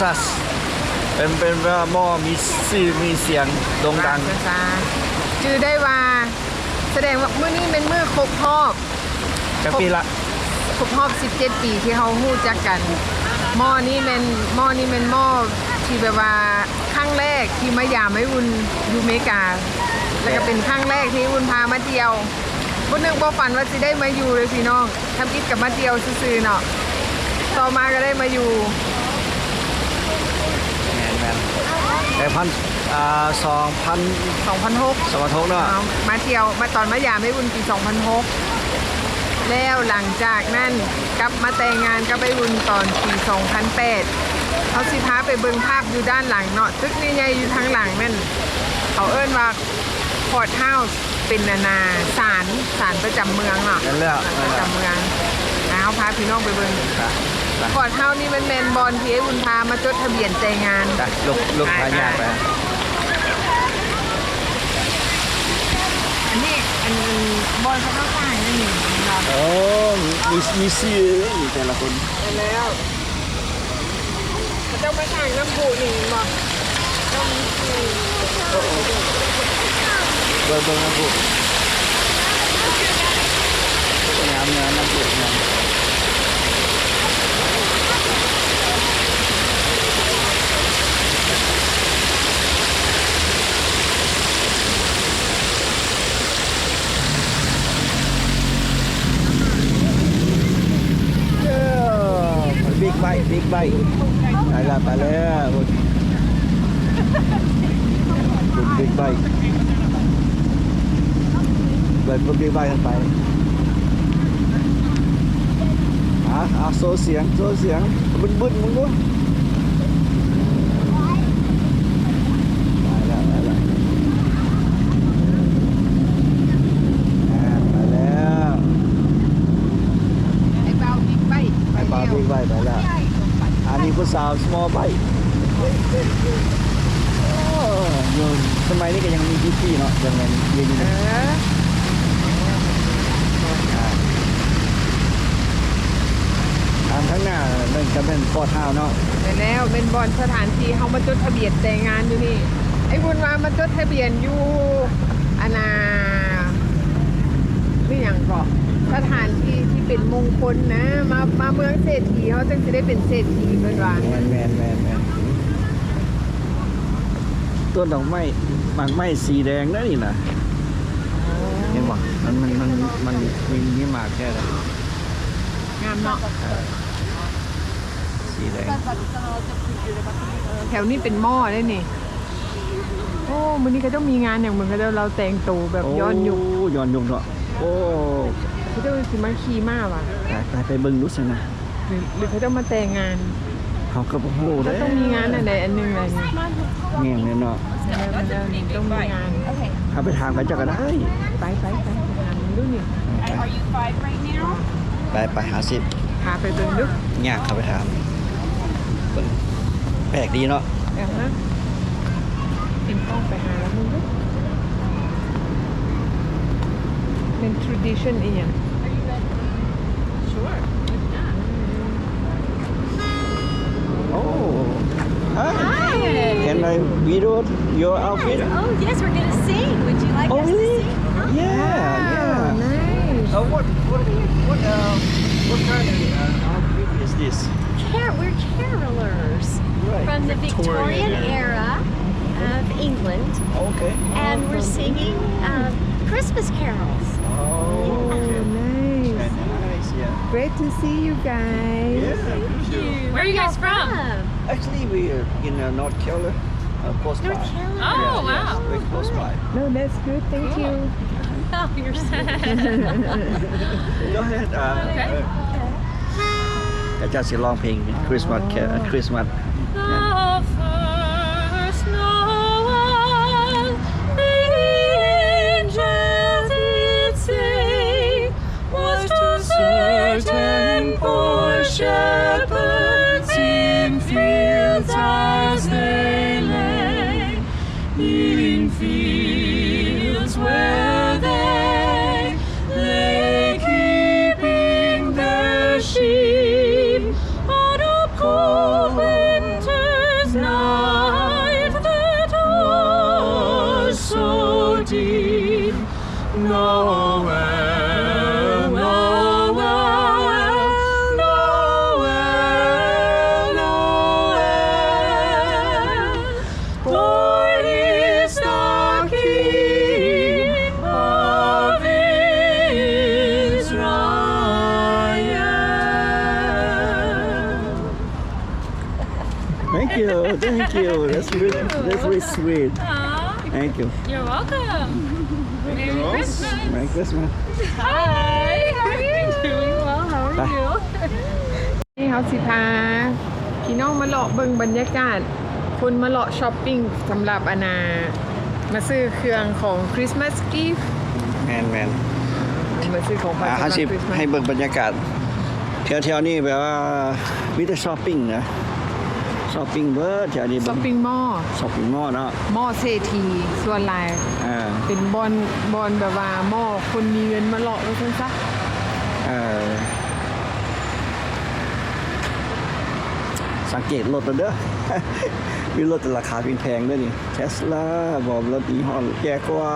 ซัส เป็นเป็นว่าหม้อมีชื่อมีเสียงโด่งดัง ภาษาจื่อได้ว่าแสดงว่ามื้อนี้เป็นมื้อครบรอบจากปีละครบรอบ17 ปีที่เขาฮู้จักกันหม้อนี้เป็นหม้อนี้เป็นหม้อที่แบบว่าครั้งแรกที่มายามให้วุนอยู่อเมริกา แล้วก็เป็นครั้งแรกที่วุนพามาเที่ยวบ่นึกบ่ฝันว่าสิได้มาอยู่เลยพี่น้องทำกิจกับมาเที่ยวซื่อๆเนาะต่อมาก็ได้มาอยู่ แมนแมน แต่พันอ่าสองพัน2006สองพันหกเนาะเอามาเที่ยวมาตอนมายามให้วุนปี2006 แล้วหลังจากนั้นกลับมาแต่งงานก็ไปวุนตอนปี2008เขาสิพาไปเบิ่งภาพอยู่ด้านหลังเนาะตึกนี่ใหญ่อยู่ทางหลังนั่นเขาเอิ้นว่าพอร์ตเฮาส์เป็นนานาศาลศาลประจำเมืองเนาะนั่นแหละศาลนั่ปนระแหละจำเมืองนะเขาพาพี่น้องไปเบิ่งจ้ะจ้ะพอร์ตเฮาส์นี่มันแมนบอลที่ให้วุนพามาจดทะเบียนแต่งงาน จ้ะลูกลูกพายากไปอันนี้อันบอลเขาเข้าสร้างนั่นนี่เนาะโอ้มีมีชื่ออยู่แต่ละคนไปแล้วเขาต้องมาสร้างน้ำพุนี่บอกต้องมีที่เบิ่งเบิ่งน้ำพุงามงามน้ำพุงาม บิ๊กไบค์บิ๊กไบค์ไปแล้วไปแล้วบิ๊กไบค์เปิดบิ๊กไบค์กันไปอะอะโซเสียงโซเสียงบึ้นบึ้นมึงดูไปแล้วไปแล้วอะไปแล้ว ไอ้เบาบิ๊กไบค์ ไป ปาบิ๊กไบค์ไปแล้วอันนี้ผู้สาว small bike โอ้ยสมัยนี้ก็ยังมีพี่พี่เนาะยังไงยืนอยู่นะทางข้างหน้านั่นก็เป็นข้อเท้าเนาะไปแล้วเป็นบอลสถานที่เขามาจดทะเบียนแต่งงานอยู่นี่ ไอ้บุญวามาจดทะเบียนอยู่อานานี่อย่างก็ สถานที่ที่เป็นมงคลนะ มามาเมืองเศรษฐีเขาจึงจะได้เป็นเศรษฐีเพื่อนว่าแมนแมนแมนแมนต้นดอกไม้หมากไม้สีแดงนั่นนี่นะเห็นบ่มันมันมันมันมีมีหมากแค่ไหนงามเนาะสีแดงแถวนี้เป็นหม้อได้นี่โอ้มื้อนี้เขาต้องมีงานอย่างเหมือนเขาจะเราแต่งตัวแบบย้อนยุคโย้อนยุคเนาะโอ้ เขาจะสิมาขี่ม้าว่ะไปไปไปเบิ่งดูสินะหรือหรือเขาต้องมาแต่งงานเขาก็บ่ฮู้เขาเด้ต้องมีงานอะไรอันหนึงอะไรนี่แง่งเลยเนาะมันจะต้องมีงานเขาไปถามกันเจ้าก็ได้ ไปไปไปหาดูนี่ Are you five right now? ไปไปหาสิพาไปเบิ่งดูยากเขาไปถามเบิ่งแปลกดีเนาะแอบนะเป็นกล้องไปหาแล้วมึงดู and tradition iyan. Sure. Oh. Hi. Hi. Can I borrow your yes. outfit? Oh yes, we're gonna sing. Would you like oh, us really? to sing? Huh? Yeah, wow. yeah. Nice. Uh, what what what uh, what kind of uh, outfit is this? Car- we're carolers right. from the Victorian, Victorian era. of England. Okay. And we're singing uh, Christmas carols. great to see you guys yeah Where are you guys from? Actually we are in uh, North Carolina uh, close by North Carolina. Oh, yeah, wow. yeah, we're close by no that's good thank you Oh, you're so. Go ahead. Uh, Okay. อาจารย์สิร้องเพลงคริสต์มาสแค่คริสต์มาส you thank you that's really that's very sweet Aw, thank you you're welcome. Merry Christmas. Merry Christmas Hi. How are you? Doing well. How are Bye. you? นี่เขาสิพาพี่น้องมาเลาะเบิ่งบรรยากาศ คนมาเลาะช้อปปิ้งสำหรับอาณามาซื้อเครื่องของคริสต์มาสกิฟต์แมนแมนมาซื้อของขวัญอ่าสำหเขารับสิคริสต์มาสให้เบิ่งบรรยากาศแถวๆนี้แบบว่ามีแต่ช้อปปิ้งนะ ช้อปปิ้งเบิร์ดแถวนี้ช้อปปิ้งมอลล์ช้อปปิ้งมอลล์เนาะมอเศรษฐีส่วนหลายอ่าเป็นบอลบอลแบบว่ามอคนมีเงินมาเลาะไว้ซั่นซะเอ่อสังเกตรถแล้วเด้อมีรถแต่ราคาแพงๆด้วยนี่เทสลาบอกรถยี่ห้อแก่กว่า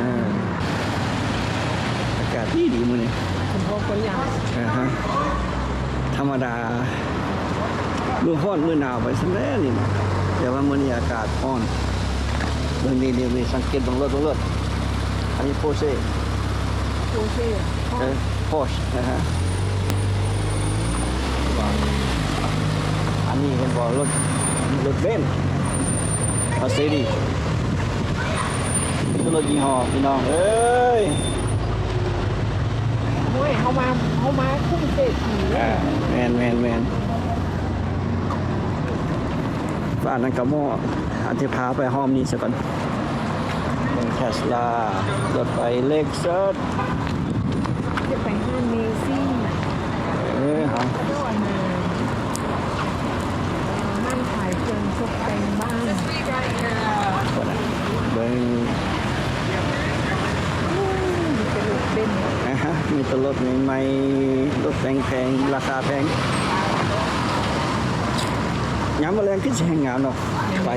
อ่าอากาศดีดีมื้อนี้คุณพ่อคนอย่างอ่าฮะธรรมดา ลูกฮ้อนมื้อหนาวไปซะแล้วนี่นะแต่ว่ามื้อนี้อากาศร้อนเบิ่งนี่นี่นี่สังเกตเบิ่งรถเบิ่งรถอันนี้โปรเช่โอเคเออโพชนะฮะอันนี้เห็นบอกรถรถเบนซ์มาเซดีนี่ก็รถยี่ห้อพี่น้องเอ้ยโอ้ยเฮามาเฮามาคุ้มเศรษฐีอ่าแมนแมนแมน บ้านนั้นกับหม้ออันที่พาไปห้อมนี้ซะก่อนเบิ่งเทสลารถไปเล็กเซิร์จะไปห้างเมซี่เออฮะก็อันนามั่นขายเครื่องตกแต่งบ้านก่อนนะเบิ่งเป็นรถเบนซ์นะฮะมีตรถใหม่ๆรถแพงๆราคาแพง ย้ำมาแรงขึ้นแหงงามเนาะไป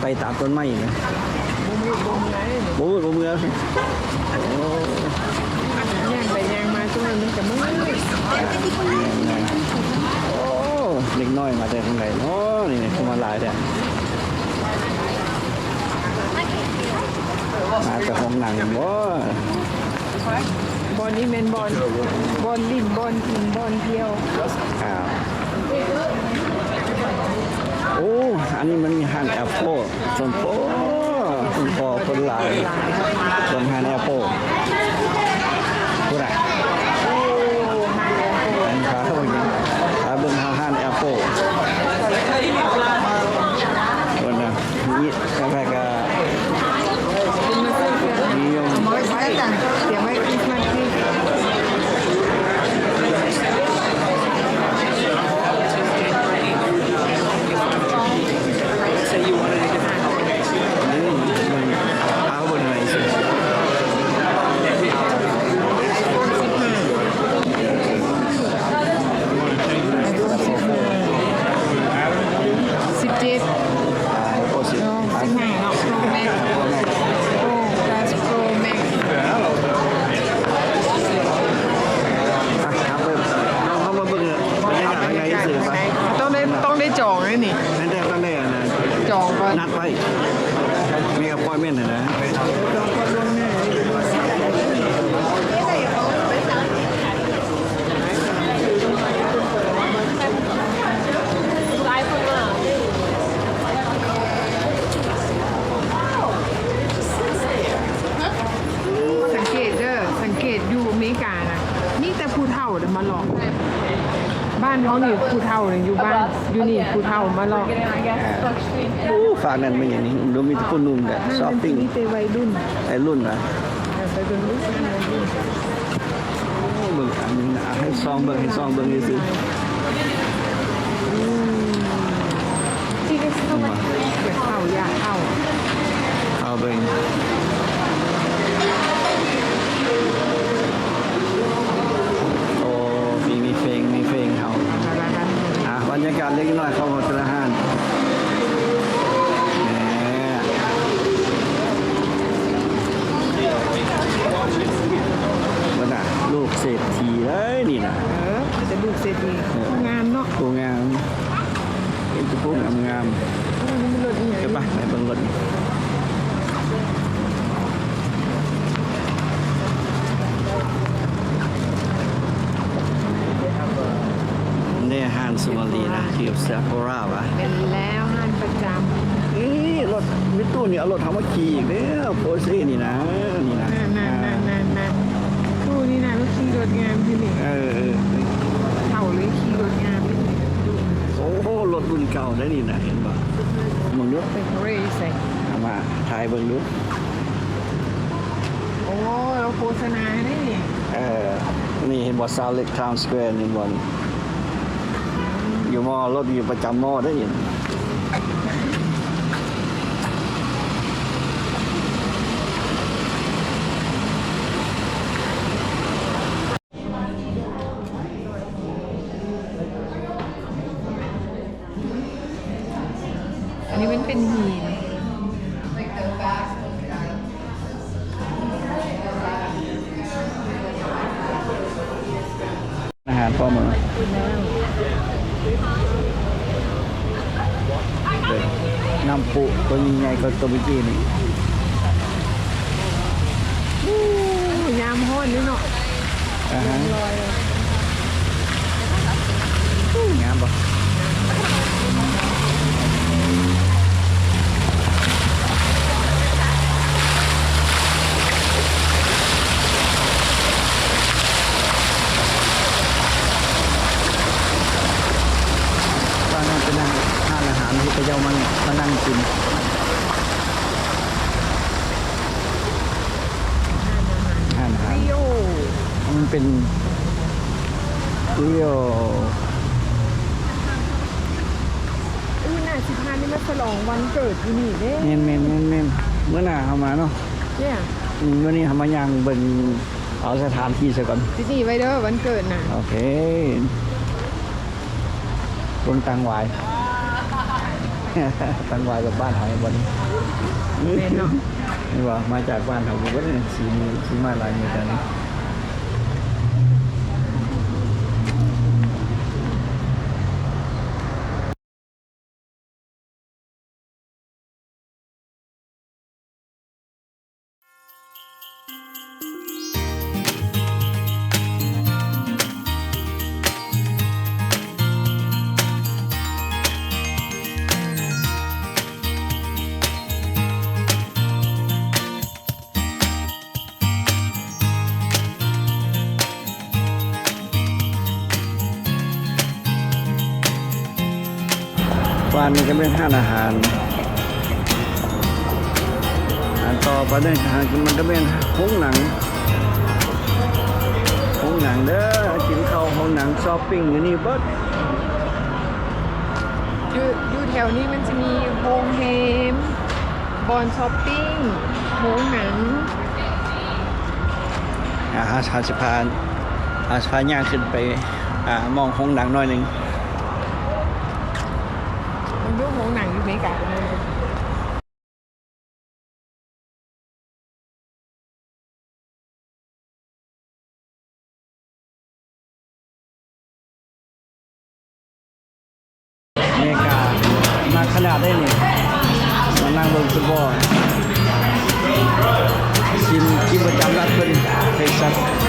ไปตามต้นไม้นะบ่มือบ่มือไหนโอ้ยบ่เมื่อโอ้ย่างไปย่างมาตรงนั้นมันก็มือโอ้เล็กน้อยมาแต่ทางไหนเนาะนี่เข้ามาหลายแต่มาแต่ห้องหนังบ่บอลนี่แมนบอลบอลลิ่นบอลกินบอลเที่ยวอ้าวโอ้ อันนี้มันมีหันแอปเปิลสมโพคุณพอคนหลายสมห้างแอปเปิลพูดอะไรอันนี้ขาเข้าไปกินขาเบิ่งห้างห้างแอปเปิลคนน่ะนี่กาแฟกา คุณมาซื้อเครื่อง นิยม เอาไว้ไว้จ้ะเดี๋ยวไว้คริสต์มาสที่ นี่มันเอาบนไหนสิ สิบเจ็ด โอ้สิ เนาะสิบห้าเนาะโปรแม็กโปรกาสโปรแม็ก ครับเบิ่งน้องเข้ามาเบิ่งบรรยากาศยังไงสื่อไป ต้องได้ต้องได้จองเลยนี่ นั่นแต่ตั้งแต่นะ จองก่อน นัดไว้มีอพอยเมนต์นะ จองก่อนล่วงหน้าสังเกตเด้อสังเกตอยู่อเมริกานะนี่แต่ผู้เฒ่าเดี๋ยวมาหลอก บ้านเขานี่ผู้เฒ่าเนี่ยอยู่บ้านอยู่นี่ ผู้เฒ่ามาหลอกโอ้ฝากนั่นเป็นอย่างนี้ดูมีแต่คนหนุ่มแบบช้อปปิ้งนี่เป็นวัยรุ่นไอ้รุ่นนะไปเป็นรุ่นวัยรุ่นโอ้เบิ่งอันนี้นะให้ซองเบิ่งให้ซองเบิ่งนี่สิที่ได้เข้ามาเกิดเข้าอยากเข้าเอาเบิ่ง ยากาศเล็กน้อยเข้ามาเป็นอาหารแหมมันอะลูกเศรษฐีเลยนี่นะเออจะดูเสร็จดีงานเนาะตัวงามเห็นตัวพวกงามงามมันเป็นรถอย่างๆก็ไปไปเบิ่งรถนี่อาหาร สุ มาลีนะที่เซฟโฟราวะเป็นแล้วห้านประจเอ้ยรถมิตู้นี่เอารถทำมาขี่อีกแล้วโพสซี่นี่นะนี่นะำนั่นนั่นนั่นนั่นนั่นคู่นี่นะก็ขี่รถงามที่นี่เออเออเท่าเลยขี่รถงามที่นี่ดูโอ้โหรถรุ่นเก่าได้นี่นะเห็นป่ะมึงดูเป็นเรซงเอามาถ่ายเบิ่งดูโอ้เราโฆษณาได้นี่เออนี่เห็นบ่ซาวเล็กทาวน์สแควร์นี่บ่นี่ อยู่มอรถอยู่ประจำมอได้ยิน น้ำปุตัวใหญ่ๆก็ตัวเมื่อกี้นี่อู้ยามห้อนนี่เนาะอ่าฮะ ลอยเลย งามบ่ตอนนั้นเป็นนั่งทานอาหารที่พระเจ้ามันมานั่งกินทานอาหารริโอมันเป็นเรียวอู้น่าสิพานี่มาฉลองวันเกิดที่นี่เด้เมนเมนเมนเมนเมื่อหน้าเข้ามาเนาะเนี่ยอืมวันนี้ทำมายังเบิ่งเอาสถานที่ซะก่อนที่นี่ไว้เด้อวันเกิดน่ะโอเคลงตังหวาย ตังหวายกับบ้านหอยบนแม่นเนาะนี่ว่ามาจากบ้านเขาบุกเนี่ยสีมือสีมาลายมือกัน บ้านนี้ก็เป็นห้านอาหารอันต่อไปได้อาหารมันก็เป็นห้องหนังห้องหนังเด้อกินข้าวห้องหนังช้อปปิ้งอยู่นี่เบิดอยู่อยู่แถวนี้มันจะมีโฮมเฮมบอนช้อปปิ้งโรงหนังอาหารชาสิพานอาชพาย่างขึ้นไปอ่ามองห้องหนังหน่อยหนึ่ง มันดู โรงหนังอยู่อเมกามาขนาดได้นี่มานั่งเบิ่งฟุตบอลชิมชิมประจำรัฐเป็นเท็กซัส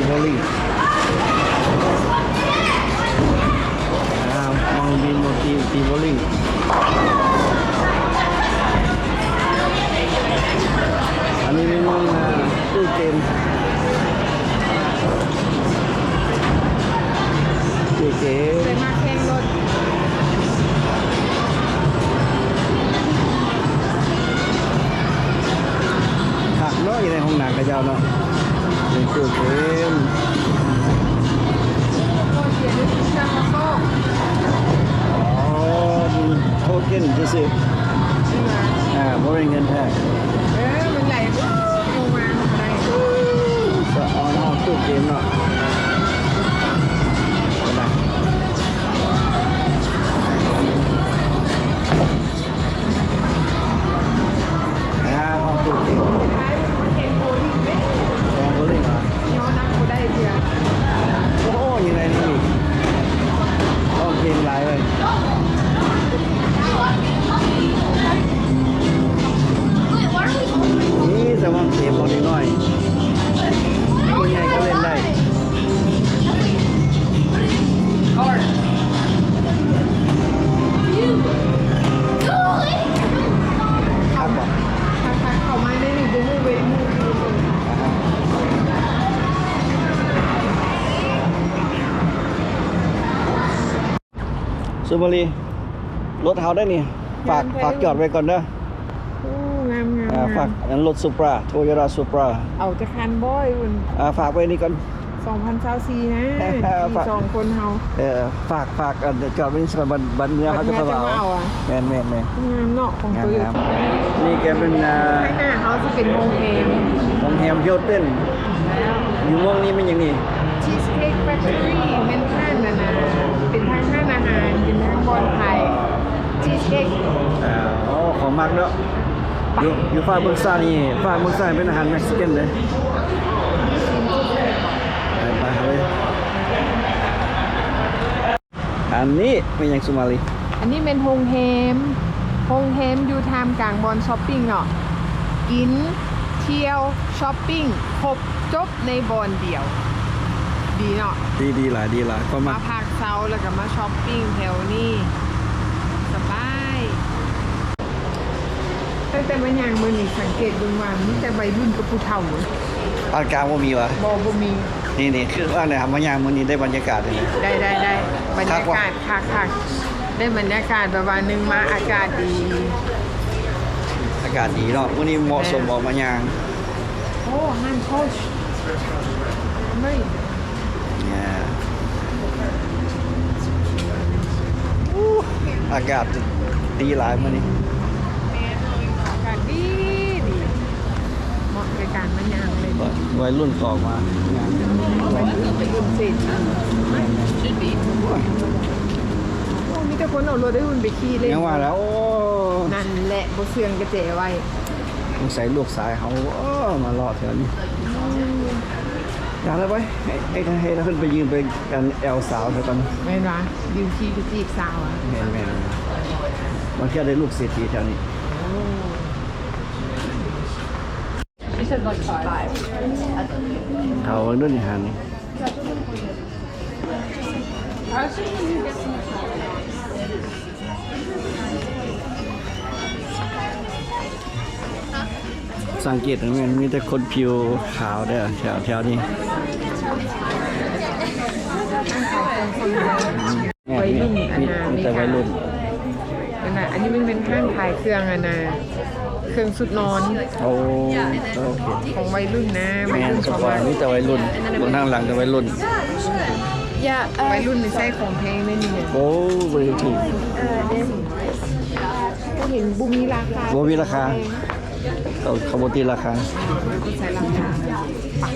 อมันมีโบว์ลิ่งอ้าวมองมีโมตีตีโบว์ลิ่อันนี้เป็นตู้เกมตู้เกมเลยมาแข่งรถผักเนาะอยู่ในห้องหนังกระเจ้าเนาะ ตู้เกมโอ้เสียด้วยชาโซ่อ๋อดูโทเค็นจะสิอ่าบ่เป็นเงินแท้ บารีรถเฮาได้นี่ฝากฝากจอดไว้ก่อนเด้อโอ้งามงามอ่าฝากอันรถซูปราโตโยต้าซูปราเอาจะคันบ่อยคุณอ่าฝากไว้นี่ก่อน2024นะเออฝากสองคนเฮาเออฝากฝากอันเดี๋ยวจอดไว้นี่ก่อนบันบันเนื้อเขาจะบัมาดเนื้อจะมาเอาเอาอะแม่นแม่นแม่นงามเนาะของงามตัวงามนี่แกเป็นอ่าข้างหน้าเขาจะเป็นโฮมเอมโรงแรมเฮียเต้นอยู่เมืองนี้เป็นอย่างนี้ชีสเค้กแฟคทอรี่เป็นท่านนะนะเป็น เป็นทางบอลไทยชีสเค้กอ่าอ๋อของมักเนาะอยู่อยู่ฝ้าเมืองซ่านี่ฝ้าเมืองซ่าเป็นอาหารเม็กซิกันเลยไปไปเลยอันนี้เป็นอย่างสุมาลีอันนี้เป็นโฮงเฮมโฮงเฮมอยู่ทามกลางบอลช้อปปิ้งเนาะกินเที่ยวช้อปปิ้งครบจบในบอลเดียว ดีเนาะดีดีหลายดีหลายก็มัมากพักเซาแล้วก็มาช้อปปิ้งแถวนี้สบายตั้งแต่มาย่างมือนี่สังเกตดูว่ามีแต่วัยรุ่นกับผู้เฒ่าภาคกลางว่ามีวะบอบมีนี่นี่คือว่าเนี่ยทำมายามมื้อนี้ได้บรรยากาศเลยนะ ได้ได้ได้บรรคัยากว่ะ กาศคักคักได้บรรยากาศแบบว่าหนึงมาอากาศดีอากาศดีเนาะมื้อนี้เหมาะสมออกมายางโอ้ฮันโคชไม่ เนี่ยอู้ อากาศดีหลายมื้อนี้อากาศดีดีเหมาะในการมาย่างเลยวัยรุ่นก็ออกมางานวัยรุ่นเป็นรุ่นเศรษฐีโอ้มีแต่คนเอารถได้หุ่นไปขี่เลยยังว่าแล้วโอ้นั่นแหละบ่เสื่องกระเจไว้สงสัยลูกสายเขาเออมารอแถวนี้ อยากเลยไปให้ให้ให้เราขึ้นไปยืนไปกันแอลสาวเถอะตอนนี้แม่นวะยืนขี่ไปจีบสาวอะแม่นแม่นบางทีได้ลูกเศรษฐีแถวนี้ She said like five. เขาเรื่องอาหารนี่ I was thinking you สังเกตเห็นไหมมีแต่คนผิวขาวเด้อแถวแถวนี้วัยรุ่นอันมีนามีมีแต่วัยรุ่นอันน่ะอันนี้มันเป็นห้างขายเครื่องอันน่ะเครื่องสุดนอนโอ้โอเคของวัยรุ่นนะวัแม่ยนรุ่นสเขาปอว่าร์ตมีแต่วัยรุ่นบนทางหลังแต่วัยรุ่น Yeah, วัย uh, รุ่นนี่ใช้ของแพงได้นี่เนี่ยโอ้บริถูกก็เห็นบุมีราคาบ่มีราคา เขาเขาบ่ตีราคาก็ใช้ราคาปัก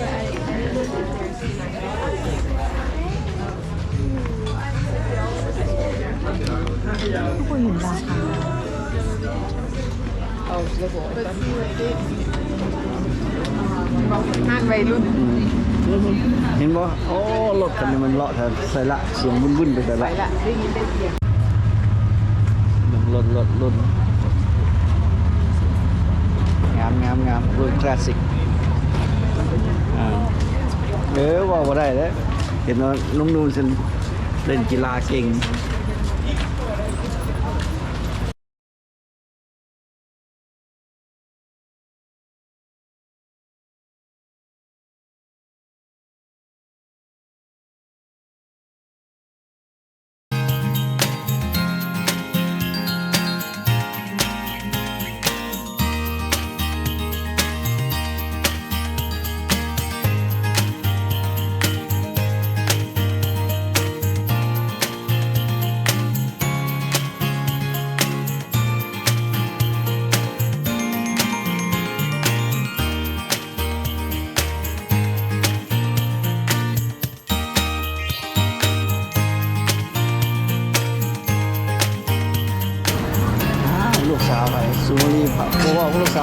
ทุกคนเห็นราคาเอาแล้วบอกห้างวัยรุ่นเห็นบ่โอ้รถคันนี้มันเลาะแถวใส่ละเสียงบุ้นๆไปแต่ไปละละได้ยินได้เสียงรถรถรถ งามงามงามรถคลาสสิกเออว่าบ่ได้เด้อเห็นว่าน้องนูนฉันเล่นกีฬาเก่ง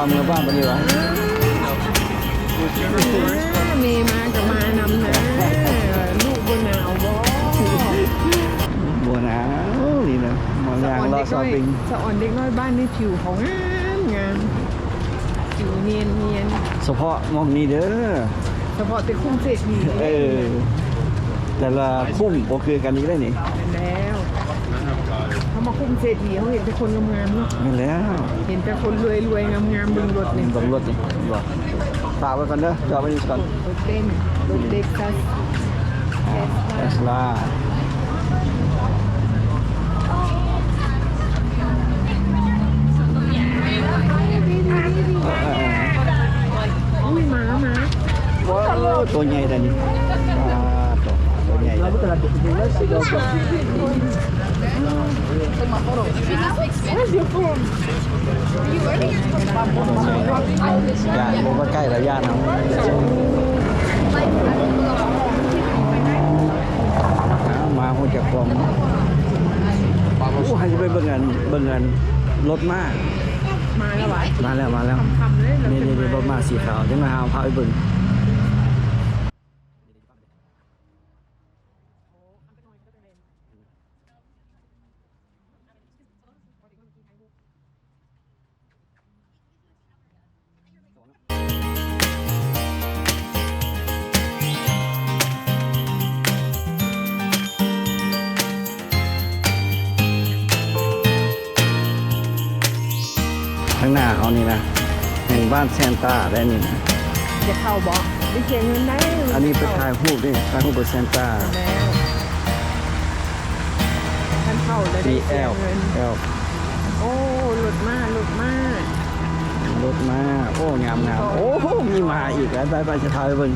บอกว่าลูกสาวเมื่อบ้านปานนี้วะเมมากับมานำนะลูกบนหนาวบ่บัวหนาวนี่นะหมอนยางรอซอปิงสะอ่อนเด็กน้อยบ้านนี่ผิวเขางามงามผิวเนียนเนียนเฉพาะหมองนี้เด้อเฉพาะแต่คุ้มเศรษฐีเออแต่ละคุ้มบ่คือกันนี้ได้นี่แล้ว เขามาคุ้มเศรษฐีเขาเห็นแต่คนงามๆเนาะไม่แล้วเห็นแต่คนรวยๆงามๆบนรถนี่เบังรถนี่บ่ฝากไว้ก่อนเด้อจอดไว้นี่ก่อนรถเต้นรถเด็กซัสเทสลาอุ้ยหมาหมาว้าวตัวใหญ่แต่นี่อ่าตัวตัวใหญ่ ย่านบ่ว่าใกล้แล้วย่านเอาเอามาหัวจักความโอ้ให้ไปเบิ่งกันเบิ่งกันรถมามาแล้ววะมาแล้วมาแล้วทำเลยเหรอนี่นี่นี่รถมาสีขาวจังมาหาพาไปเบิ่งานแซนต้าได้นี่นะจะเข้าบอกไปเสียเงินได้อันนี้ไปถ่ายรูปนี่ถ่ายรูปกับแซนต้าแล้วท่านเข้าแล้วได้มีเสีแอยลเงิน แอลโอ้ หลุดมาก หลุดมาก รถมาโอ้งามงามโอ้โหมีมาอีกแล้วไปไปจะถ่ายไปเบิ่ง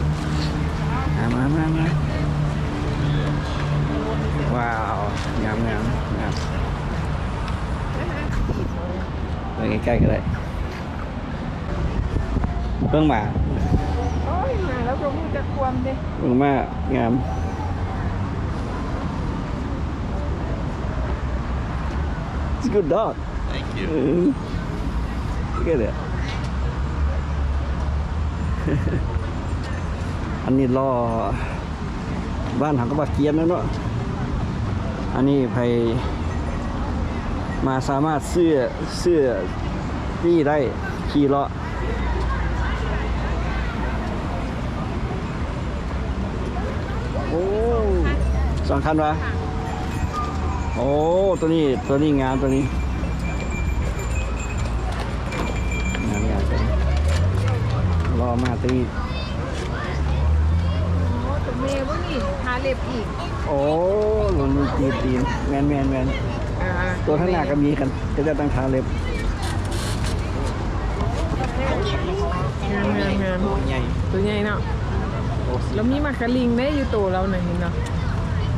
อะมามามาว้าวงามงามงามไปใกล้ๆก็ได้ เบิ่งมาโอ้ยมาแล้วก็มูจะควมดิเบิ่งมางาม It's a good dog. Thank you. Look at it. อันนี้รอบ้านหังกบะเกียนแล้วเนาะอันนี้ไปมาสามารถเสื้อเสื้อนี่ได้ขี่เลาะโอ้ สองคันวะโอ้ตัวนี้ตัวนี้งามตัวนี้งามงามตัวนี้รอมาตัวนี้โอ้ตัวเมย์ว่านี่ทาเล็บอีก โอ้หลุนตีนตีนแมนแมนแมนอ่าตัวข้างหน้าก็มีกัน ก็จะตั้งทาเล็บงามงามงามใหญ่ตัวใหญ่เนาะแล้วมีมักกะลิงได้อยู่ตัวเราหน่อยเห็นเนาะ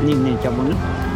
อกนิ่ม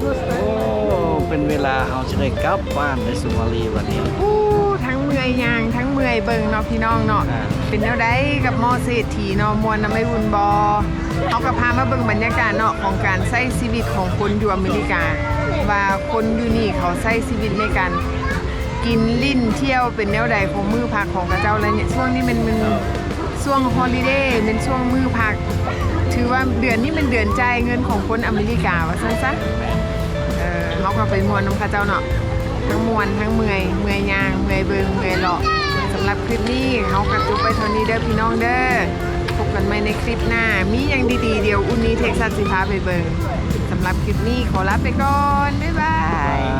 โอ้ เป็นเวลาเอาจะได้กลับบ้านในสุมาลีวันนี้ อู้ทั้งเมื่อยยางทั้งเมื่อยเบิงเนาะพี่น้องเนาะ อ่า เป็นแนวใดกับมอเศรษฐีเนาะมวลน้ำไม่บุญบอเขาก็พามาเบิ่งบรรยากาศเนาะของการใช้ชีวิตของคนอยู่อเมริกา ว่าคนอยู่นี่เขาใช้ชีวิตในการกินลิ้นเที่ยวเป็นแนวใดของมือพักของกระเจ้าแล้วเนี่ยช่วงนี้มันมัน ช่วงฮอลิเดย์เป็นช่วงมือพัก ถือว่าเดือนนี้เป็นเดือนจ่ายเงินของคนอเมริกาว่าซั่นซะ เออเขาก็ไปมวนน้ำเข้าเจ้าเนาะทั้งมวนทั้งเมื่อยเมื่อยยางเมื่อยเบิงเมื่อยเลาะสำหรับคลิปนี้เขากระจุบไปเท่านี้เด้อพี่น้องเด้อพบกันใหม่ในคลิปหน้า มีอย่างดีๆเดี๋ยวอุ่นนี้เท็กซัสสิพาไปเบิงสำหรับคลิปนี้ขอลาไปก่อน บ๊ายบาย